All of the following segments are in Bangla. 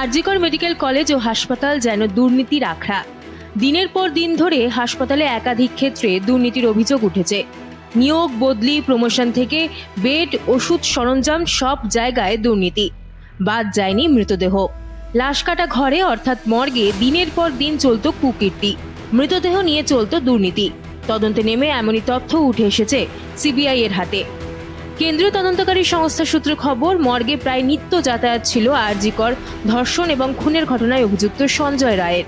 আরজিকর মেডিকেল কলেজ ও হাসপাতাল যেন দুর্নীতির আখড়া। দিনের পর দিন ধরে হাসপাতালে একাধিক ক্ষেত্রে দুর্নীতির অভিযোগ উঠেছে। নিয়োগ, বদলি, প্রমোশন থেকে বেড, ওষুধ, সরঞ্জাম সব জায়গায় দুর্নীতি। বাদ যায়নি মৃতদেহ। লাশ কাটা ঘরে অর্থাৎ মর্গে দিনের পর দিন চলত কুকীর্তি। মৃতদেহ নিয়ে চলত দুর্নীতি। তদন্তে নেমে এমনই তথ্য উঠে এসেছে সিবিআই এর হাতে। কেন্দ্রীয় তদন্তকারী সংস্থা সূত্রে খবর, মর্গে প্রায় নিত্য যাতায়াত ছিল আরজিকর ধর্ষণ এবং খুনের ঘটনায় অভিযুক্ত সঞ্জয় রায়ের।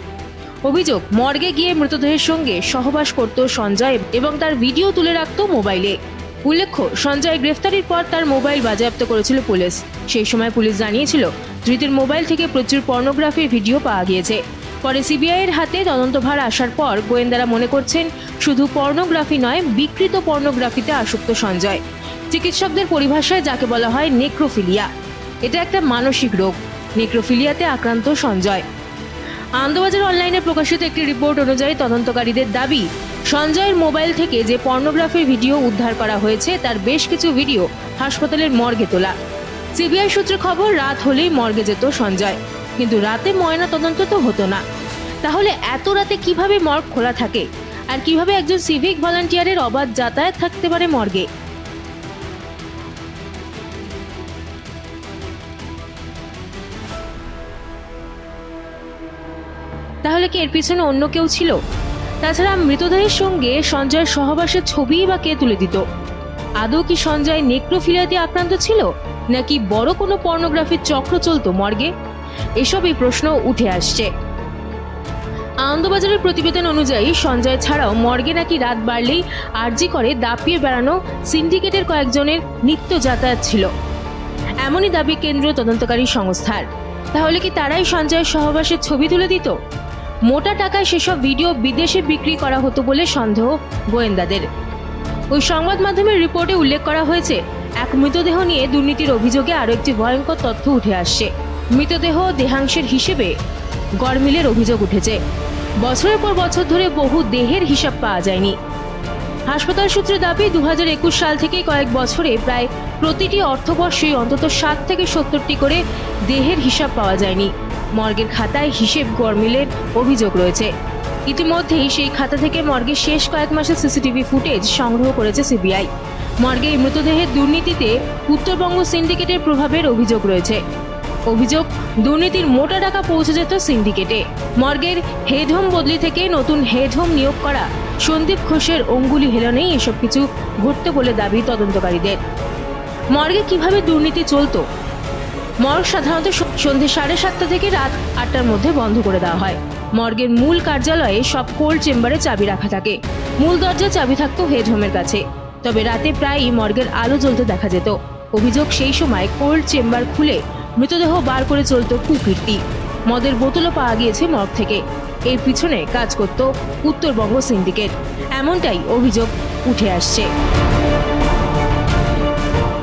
অভিযোগ, মর্গে গিয়ে মৃতদেহের সঙ্গে সহবাস করত সঞ্জয় এবং তার ভিডিও তুলে রাখত মোবাইলে। উল্লেখ্য, সঞ্জয় গ্রেফতারির পর তার মোবাইল বাজেয়াপ্ত করেছিল পুলিশ। সেই সময় পুলিশ জানিয়েছিল, ধৃতের মোবাইল থেকে প্রচুর পর্নোগ্রাফির ভিডিও পাওয়া গিয়েছে। পরে সিবিআই এর হাতে তদন্তভার আসার পর গোয়েন্দারা মনে করছেন, শুধু পর্নোগ্রাফি নয়, বিকৃত পর্নোগ্রাফিতে আসক্ত সঞ্জয়। চিকিৎসকদের পরিভাষায় যাকে বলা হয় নেক্রোফিলিয়া। এটা একটা মানসিক রোগ। নেক্রোফিলিয়াতে আক্রান্ত সঞ্জয়। আনন্দবাজার অনলাইনে প্রকাশিত একটি রিপোর্ট অনুযায়ী তদন্তকারীদের দাবি, সঞ্জয়ের মোবাইল থেকে যে পর্নোগ্রাফির ভিডিও উদ্ধার করা হয়েছে, তার বেশ কিছু ভিডিও হাসপাতালের মর্গে তোলা। সিবিআই সূত্রে খবর, রাত হলেই মর্গে যেত সঞ্জয়। কিন্তু রাতে ময়না তদন্ত তো হতো না। তাহলে এত রাতে কীভাবে মর্গ খোলা থাকে? আর কীভাবে একজন সিভিক ভলান্টিয়ারের অবাধ যাতায়াত থাকতে পারে মর্গে? তাহলে কি এর পিছনে অন্য কেউ ছিল? তাছাড়া মৃতদেহের সঙ্গে সঞ্জয়ের সহবাসের ছবিই বা কে তুলে দিত? আদৌ কি সঞ্জয় নেক্রোফিলিয়াতে আক্রান্ত ছিল? নাকি বড় কোনো পর্নোগ্রাফির চক্র চলতো মর্গে? এসবই প্রশ্ন উঠে আসছে। আনন্দবাজারের প্রতিবেদন অনুযায়ী সঞ্জয় ছাড়াও মর্গে নাকি রাত বাড়লেই আর্জি করে দাপিয়ে বেড়ানো সিন্ডিকেটের কয়েকজনের নিত্য যাতায়াত ছিল। এমনই দাবি কেন্দ্রীয় তদন্তকারী সংস্থার। তাহলে কি তারাই সঞ্জয়ের সহবাসের ছবি তুলে দিত? মোটা টাকায় সেসব ভিডিও বিদেশে বিক্রি করা হতো বলে সন্দেহ গোয়েন্দাদের। ওই সংবাদ মাধ্যমের রিপোর্টে উল্লেখ করা হয়েছে, এক মৃতদেহ নিয়ে দুর্নীতির অভিযোগে আরও একটি ভয়ঙ্কর তথ্য উঠে আসছে। মৃতদেহ দেহাংশের হিসেবে গড়মিলের অভিযোগ উঠেছে। বছরের পর বছর ধরে বহু দেহের হিসাব পাওয়া যায়নি। হাসপাতাল সূত্রে দাবি দু একুশ সাল থেকে কয়েক বছরে প্রায় প্রতিটি অর্থবর্ষেই অন্তত ষাট থেকে সত্তরটি করে দেহের হিসাব পাওয়া যায়নি। মর্গের খাতায় হিসেব গরমিলের অভিযোগ রয়েছে। ইতিমধ্যেই সেই খাতা থেকে মর্গের শেষ কয়েক মাসের সিসিটিভি ফুটেজ সংগ্রহ করেছে সিবিআই। মর্গে মৃতদেহের দুর্নীতিতে উত্তরবঙ্গ সিন্ডিকেটের প্রভাবের অভিযোগ রয়েছে। অভিযোগ, দুর্নীতির মোটা টাকা পৌঁছে যেত সিন্ডিকেটে। মর্গের হেড হোম বদলি থেকে নতুন হেড হোম নিয়োগ করা সন্দীপ ঘোষের অঙ্গুলি হেলনেই এসব কিছু ঘটতে বলে দাবি তদন্তকারীদের। মর্গে কীভাবে দুর্নীতি চলতো? মর্গ সাধারণত স- সন্ধে সাড়ে সাতটা থেকে রাত আটটার মধ্যে বন্ধ করে দেওয়া হয়। মর্গের মূল কার্যালয়ে সব কোল্ড চেম্বারে চাবি রাখা থাকে। মূল দরজার চাবি থাকতো হেড হোমের কাছে। তবে রাতে প্রায়ই মর্গের আলো জ্বলতে দেখা যেত। অভিযোগ সেই সময় কোল্ড চেম্বার খুলে মৃতদেহ বার করে চলতো কুকীর্তি মদের বোতলও পাওয়া গিয়েছে মর্গ থেকে। এর পিছনে কাজ করত উত্তরবঙ্গ সিন্ডিকেট। এমনটাই অভিযোগ উঠে আসছে।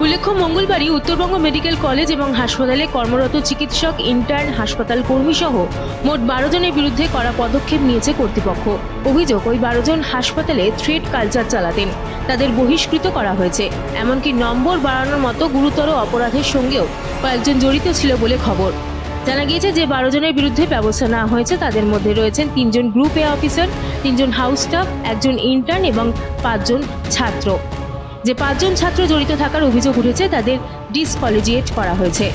উল্লেখ্য, মঙ্গলবারই উত্তরবঙ্গ মেডিকেল কলেজ এবং হাসপাতালে কর্মরত চিকিৎসক ইন্টার্ন হাসপাতাল কর্মী সহ মোট বারো জনের বিরুদ্ধে করা পদক্ষেপ নিয়েছে কর্তৃপক্ষ। অভিযোগ, ওই বারো জন হাসপাতালে থ্রেড কালচার চালাতেন। তাদের বহিষ্কৃত করা হয়েছে। এমনকি নম্বর বাড়ানোর মতো গুরুতর অপরাধের সঙ্গেও কয়েকজন জড়িত ছিল বলে খবর। জানা গিয়েছে যে বারো জনের বিরুদ্ধে ব্যবস্থা নেওয়া হয়েছে। তাদের মধ্যে রয়েছেন তিনজন গ্রুপ এ অফিসার, তিনজন হাউস স্টাফ, একজন ইন্টার্ন এবং পাঁচজন ছাত্র। যে পাঁচজন ছাত্র জড়িত থাকার অভিযোগ উঠেছে তাদের ডিসকলেজিয়েট করা হয়েছে।